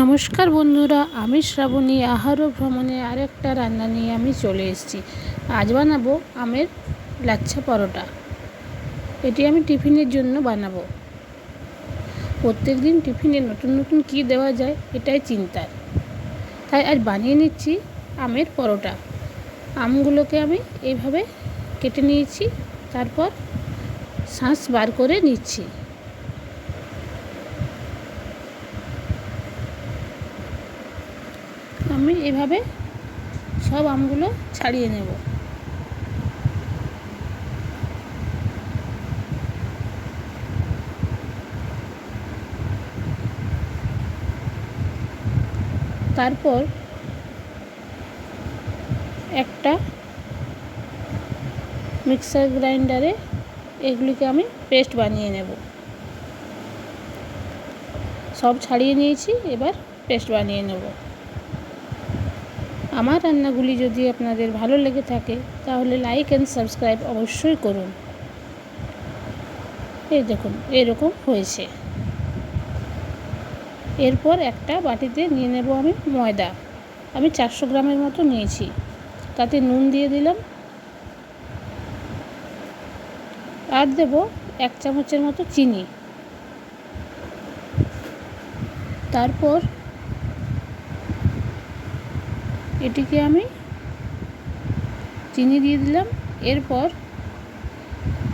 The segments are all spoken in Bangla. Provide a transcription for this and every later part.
নমস্কার বন্ধুরা, আমি শ্রাবণী। আহার ও ভ্রমণে আরেকটা রান্না নিয়ে আমি চলে এসেছি। আজ বানাবো আমের লাচ্ছা পরোটা। এটি আমি টিফিনের জন্য বানাবো। প্রত্যেক দিন টিফিনে নতুন নতুন কী দেওয়া যায়, এটাই চিন্তার। তাই আজ বানিয়ে নিচ্ছি আমের পরোটা। আমগুলোকে আমি এইভাবে কেটে নিয়েছি, তারপর শাঁস বার করে নিচ্ছি। আমি এভাবে সব আমগুলো ছাড়িয়ে নেব। তারপর একটা মিক্সার গ্রাইন্ডারে এগুলিকে আমি পেস্ট বানিয়ে নেব। সব ছাড়িয়ে নিয়েছি, এবার পেস্ট বানিয়ে নেব। আমার রান্নাগুলি যদি আপনাদের ভালো লেগে থাকে, তাহলে লাইক অ্যান্ড সাবস্ক্রাইব অবশ্যই করুন। এই দেখুন, এরকম হয়েছে। এরপর একটা বাটিতে নিয়ে নেব আমি ময়দা। আমি চারশো গ্রামের মতো নিয়েছি। তাতে নুন দিয়ে দিলাম। আর দেব এক চামচের মতো চিনি। তারপর এটিকে আমি চিনি দিয়ে দিলাম। এরপর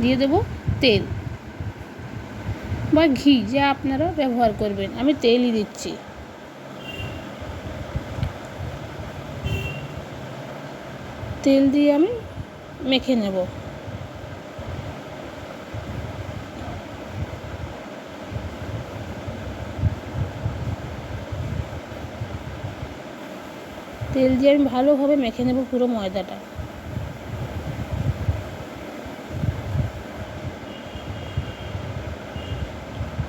দিয়ে দেব তেল বা ঘি যা আপনারা ব্যবহার করবেন। আমি তেলই দিচ্ছি। তেল দিয়ে আমি মেখে নেব। তেল দিয়ে আমি ভালোভাবে মেখে নেব পুরো ময়দাটা।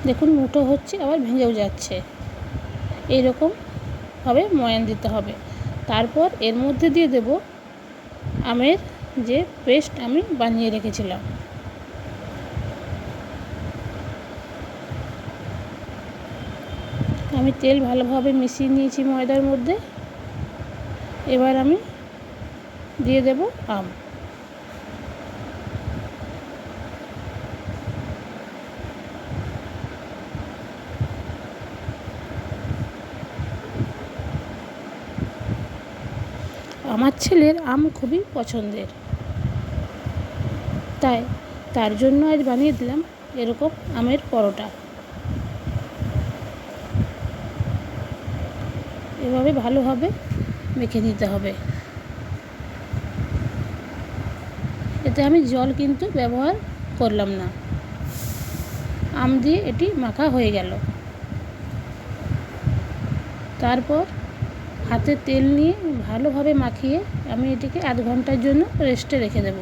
দেখুন মুঠো হচ্ছে, আবার ভেঙেও যাচ্ছে। এইরকমভাবে ময়ান দিতে হবে। তারপর এর মধ্যে দিয়ে দেব আমের যে পেস্ট আমি বানিয়ে রেখেছিলাম। আমি তেল ভালোভাবে মিশিয়ে নিয়েছি ময়দার মধ্যে। এবার আমি দিয়ে দেব আম। আমার ছেলের আম খুবই পছন্দের। তাই তার জন্য আজ বানিয়ে দিলাম এরকম আমের পরোটা। এভাবে ভালোভাবে মেখে নিতে হবে। এতে আমি জল কিন্তু ব্যবহার করলাম না। আম দিয়ে এটি মাখা হয়ে গেল। তারপর হাতে তেল নিয়ে ভালোভাবে মাখিয়ে আমি এটিকে আধ ঘণ্টার জন্য রেস্টে রেখে দেব।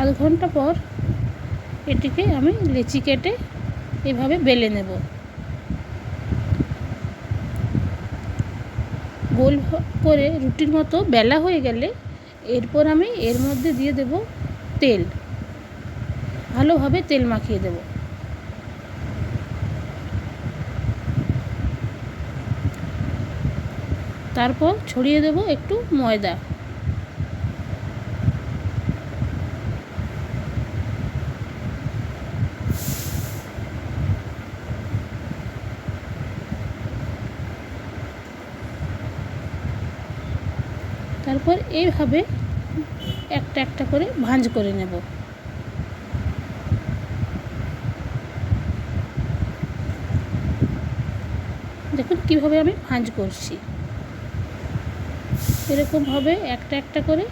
আধ ঘণ্টা পর এটিকে আমি লেচি কেটে এভাবে বেলে নেব। গোল করে রুটির মতো বেলা হয়ে গেলে এরপর আমি এর মধ্যে দিয়ে দেব তেল। ভালোভাবে তেল মাখিয়ে দেব। তারপর ছড়িয়ে দেব একটু ময়দা। তারপর এইভাবে একটা একটা করে ভাঁজ করে নেব। দেখুন কীভাবে আমি ভাঁজ করছি। এরকমভাবে একটা একটা করে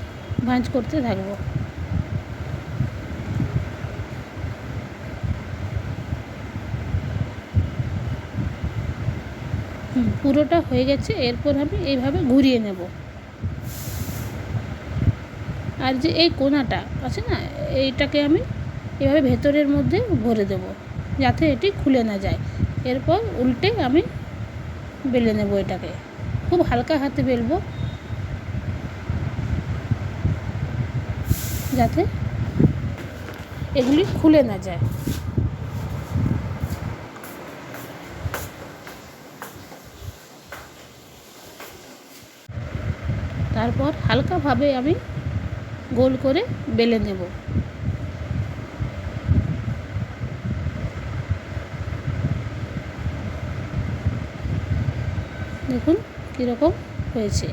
ভাঁজ করতে থাকব। পুরোটা হয়ে গেছে, এরপর আমি এইভাবে ঘুরিয়ে নেব। আর যে এই কোনাটা, আছে না? এইটাকে আমি এভাবে ভেতরের মধ্যে ভরে দেব, যাতে এটি খুলে না যায়। এরপর উল্টে আমি বেলে নেব এটাকে। খুব হালকা হাতে বেলবো। যাতে এগুলি খুলে না যায়। তারপর হালকাভাবে আমি গোল করে বেলে নেব। দেখুন কীরকম হয়েছে।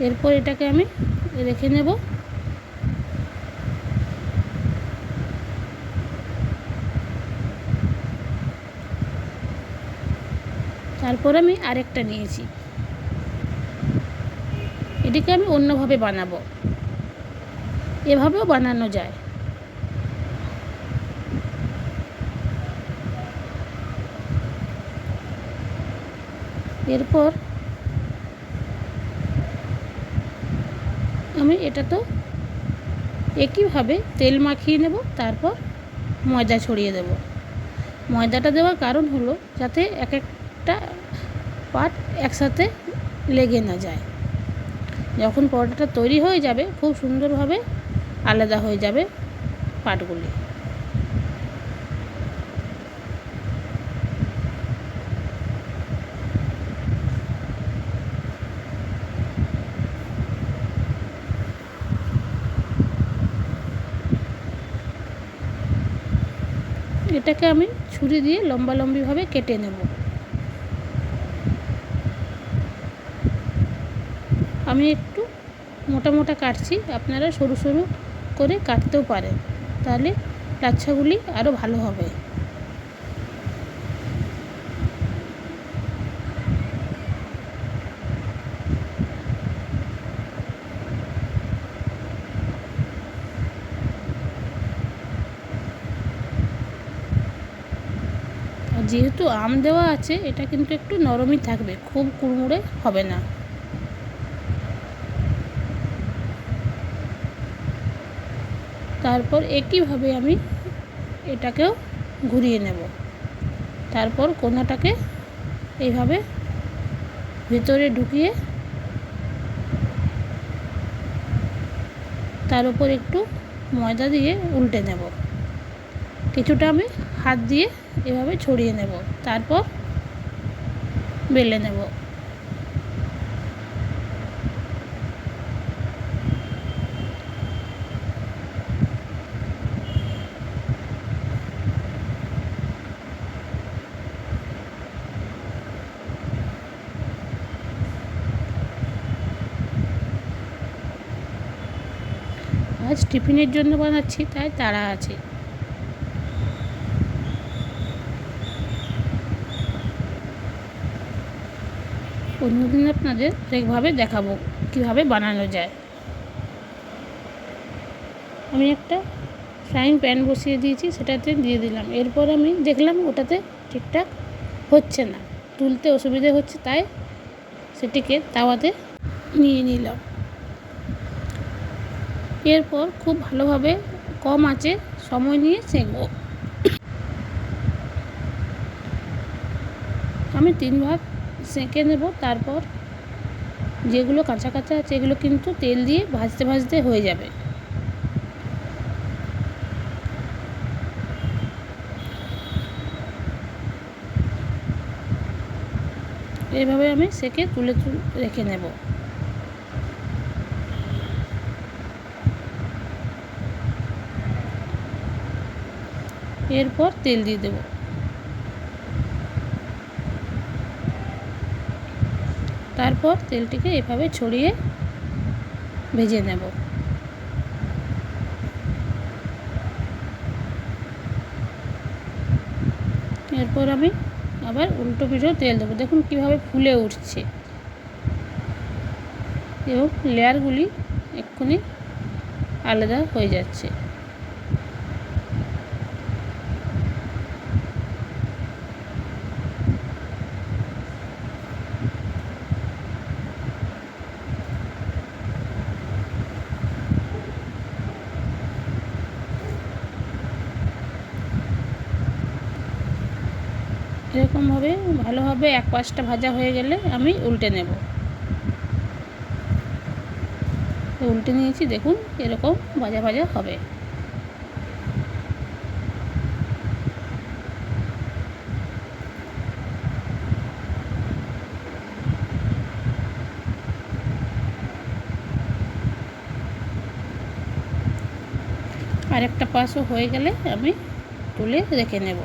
এরপর এটাকে আমি রেখে নেব। তারপর আমি আরেকটা নিয়েছি। এটিকে আমি অন্যভাবে বানাবো। এভাবেও বানানো যায়। এরপর আমি এটা তো একইভাবে তেল মাখিয়ে নেব, তারপর ময়দা ছড়িয়ে দেব। ময়দাটা দেওয়ার কারণ হলো যাতে এক একটা পাট একসাথে লেগে না যায়। যখন পরোটাটা তৈরি হয়ে যাবে, খুব সুন্দরভাবে আলাদা হয়ে যাবে পাটগুলি। এটাকে আমি ছুরি দিয়ে লম্বা লম্বিভাবে কেটে নেব। আমি একটু মোটা মোটা কাটছি, আপনারা সরু সরু করে কাটতেও পারে, তাহলে লাচ্ছাগুলি আরও ভালো হবে। যেহেতু আম দেওয়া আছে, এটা কিন্তু একটু নরমই থাকবে, খুব কুড়মুড়ে হবে না। তারপর একইভাবে আমি এটাকেও ঘুরিয়ে নেব। তারপর কোনাটাকে এইভাবে ভেতরে ঢুকিয়ে তার উপর একটু ময়দা দিয়ে উল্টে নেব। কিছুটা আমি হাত দিয়ে এভাবে ছড়িয়ে নেব। তারপর বেলে নেব। আজ টিফিনের জন্য বানাচ্ছি, তাই তাড়া আছে। অন্যদিন আপনাদের আরেকভাবে দেখাবো, কীভাবে বানানো যায়। আমি একটা ফ্রাইং প্যান বসিয়ে দিয়েছি, সেটাতে দিয়ে দিলাম। এরপর আমি দেখলাম ওটাতে ঠিকঠাক হচ্ছে না, তুলতে অসুবিধে হচ্ছে, তাই সেটিকে তাওয়াতে নিয়ে নিলাম। এরপর খুব ভালোভাবে কম আঁচে সময় নিয়ে সেঁকবো। আমি তিন ভাগ সেঁকে নেব, তারপর যেগুলো কাঁচা কাঁচা আছে, এগুলো কিন্তু তেল দিয়ে ভাজতে ভাজতে হয়ে যাবে। এইভাবে আমি সেকে তুলে তুলে রেখে নেব। এরপর তেল দিয়ে দেব। তারপর তেলটিকে এভাবে ছড়িয়ে ভেজে নেব। এরপর আমি আবার উল্টো পিঠেও তেল দেবো। দেখুন কীভাবে ফুলে উঠছে। এবং লেয়ারগুলি এক্ষুনি আলাদা হয়ে যাচ্ছে। ভালোভাবে এক পাশটা ভাজা হয়ে গেলে আমি উল্টে নেব। উল্টে নিয়েছি, দেখুন এরকম ভাজা ভাজা হবে। আরেকটা পাশও হয়ে গেলে আমি তুলে রেখে নেব।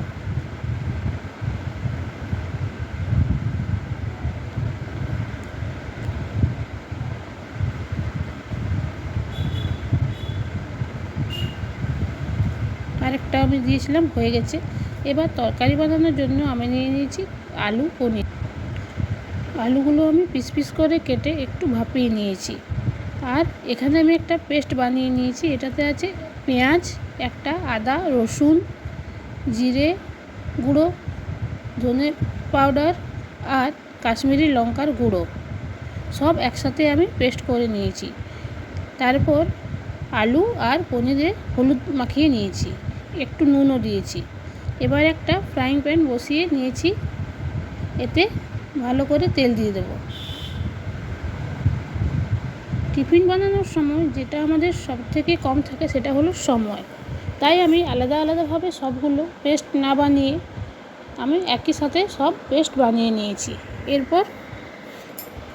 আরেকটা আমি দিয়েছিলাম, হয়ে গেছে। এবার তরকারি বানানোর জন্য আমি নিয়ে নিয়েছি আলু, পনির। আলুগুলো আমি পিস পিস করে কেটে একটু ভাপিয়ে নিয়েছি। আর এখানে আমি একটা পেস্ট বানিয়ে নিয়েছি, এটাতে আছে পেঁয়াজ, একটা আদা, রসুন, জিরে গুঁড়ো, ধনে পাউডার আর কাশ্মীরি লঙ্কার গুঁড়ো। সব একসাথে আমি পেস্ট করে নিয়েছি। তারপর আলু আর পনিরে হলুদ মাখিয়ে নিয়েছি। একটু নুনও দিয়েছি। এবার একটা ফ্রাইং প্যান বসিয়ে নিয়েছি। এতে ভালো করে তেল দিয়ে দেবো। টিফিন বানানোর সময় যেটা আমাদের সব থেকে কম থাকে সেটা হলো সময়। তাই আমি আলাদা আলাদাভাবে সবগুলো পেস্ট না বানিয়ে আমি একই সাথে সব পেস্ট বানিয়ে নিয়েছি। এরপর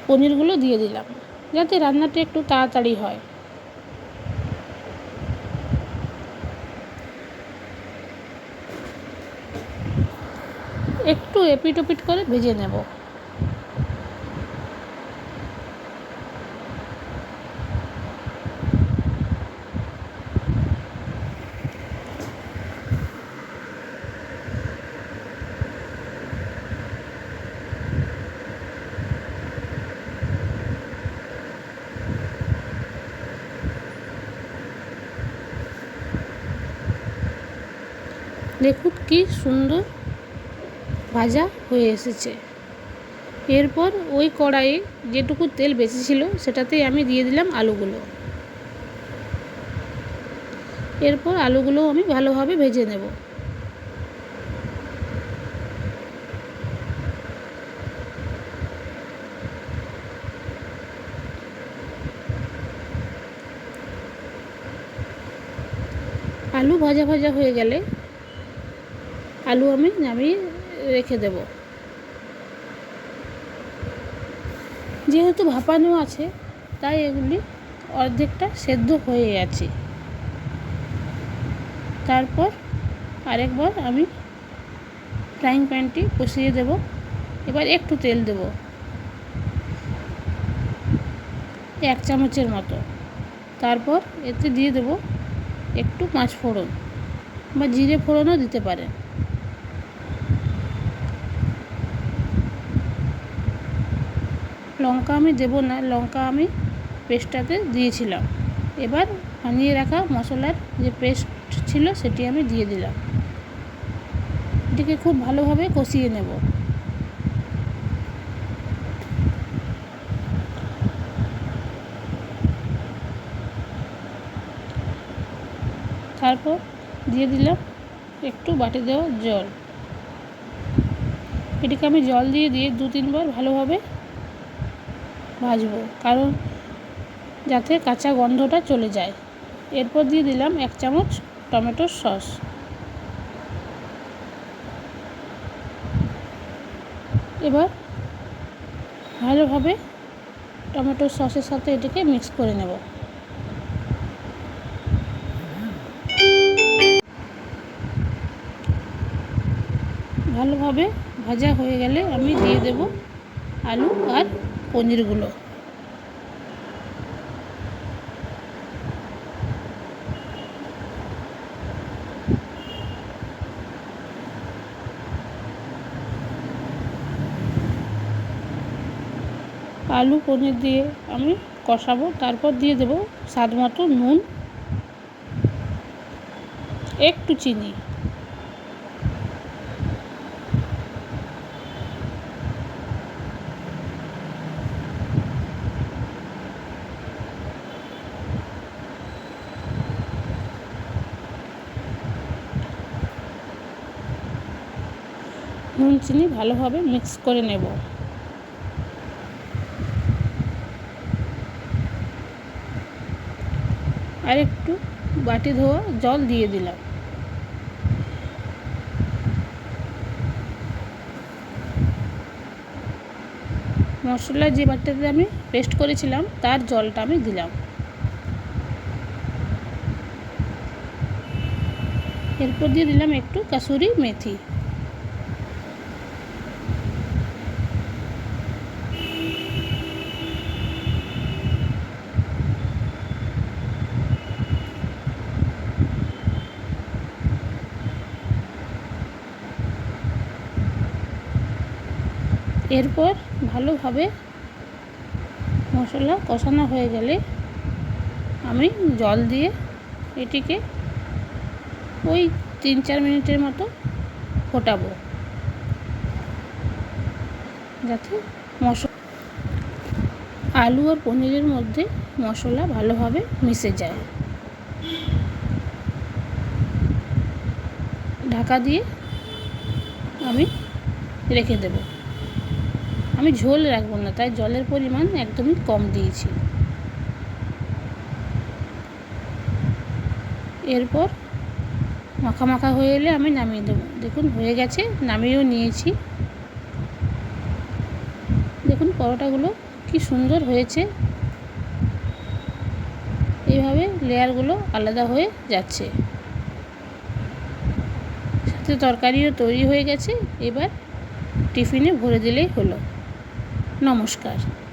পনিরগুলো দিয়ে দিলাম। যাতে রান্নাটা একটু তাড়াতাড়ি হয়। একটু এপিট ওপিট করে ভেজে নেব। দেখুন কি সুন্দর ভাজা হয়ে এসেছে। এরপর ওই কড়াইয়ে যেটুকু তেল বেঁচে ছিল সেটাতেই আমি দিয়ে দিলাম আলুগুলো। এরপর আলুগুলো আমি ভালোভাবে ভেজে নেব। আলু ভাজা ভাজা হয়ে গেলে আলু আমি নামিয়ে রেখে দেব। যেহেতু ভাপানো আছে, তাই এগুলি অর্ধেকটা সেদ্ধ হয়ে আছে তারপর আরেকবার আমি ফ্রাইং প্যানটি বসিয়ে দেব। এবার একটু তেল দেব। এক চামচের মতো। তারপর এতে দিয়ে দেব একটু পাঁচ ফোড়ন বা জিরে ফোড়নও দিতে পারেন। লঙ্কা আমি দেবো না, লঙ্কা আমি পেস্টটাতে দিয়েছিলাম। এবার বানিয়ে রাখা মশলার যে পেস্ট ছিল সেটি আমি দিয়ে দিলাম। এটিকে খুব ভালোভাবে কষিয়ে নেব। তারপর দিয়ে দিলাম একটু বাটি দেওয়া জল। এটিকে আমি জল দিয়ে দিয়ে দু তিনবার ভালোভাবে ভাজবো। কারণ যাতে কাঁচা গন্ধটা চলে যায়। এরপর দিয়ে দিলাম এক চামচ টমেটোর সস। এবার ভালোভাবে টমেটোর সসের সাথে এটিকে মিক্স করে নেব। ভালোভাবে ভাজা হয়ে গেলে আমি দিয়ে দেব আলু আর পনিরগুলো। আলু পনির দিয়ে আমি কষাবো তারপর দিয়ে দেব স্বাদ মতো নুন একটু চিনি। নুন, চিনি ভালোভাবে মিক্স করে নেব। আর একটু বাটি ধোয়া জল দিয়ে দিলাম। মশলা যে বাটিতে আমি পেস্ট করেছিলাম, তার জলটা আমি দিলাম। এরপর দিয়ে দিলাম একটু কাসুরি মেথি। এরপর ভালোভাবে মশলা কষানো হয়ে গেলে আমি জল দিয়ে এটিকে ওই তিন চার মিনিটের মতো ফোটাবো। যাতে মশলা আলু আর পনিরের মধ্যে মশলা ভালোভাবে মিশে যায়। ঢাকা দিয়ে আমি রেখে দেবো। আমি ঝোল রাখব না, তাই জলের পরিমাণ একদমই কম দিয়েছি। এরপর মাখা মাখা হয়ে এলে আমি নামিয়ে দেবো। দেখুন, হয়ে গেছে, নামিয়েও নিয়েছি। দেখুন, পরোটাগুলো কি সুন্দর হয়েছে। এইভাবে লেয়ারগুলো আলাদা হয়ে যাচ্ছে। সাথে তরকারিও তৈরি হয়ে গেছে। এবার টিফিনে ভরে দিলেই হলো। নমস্কার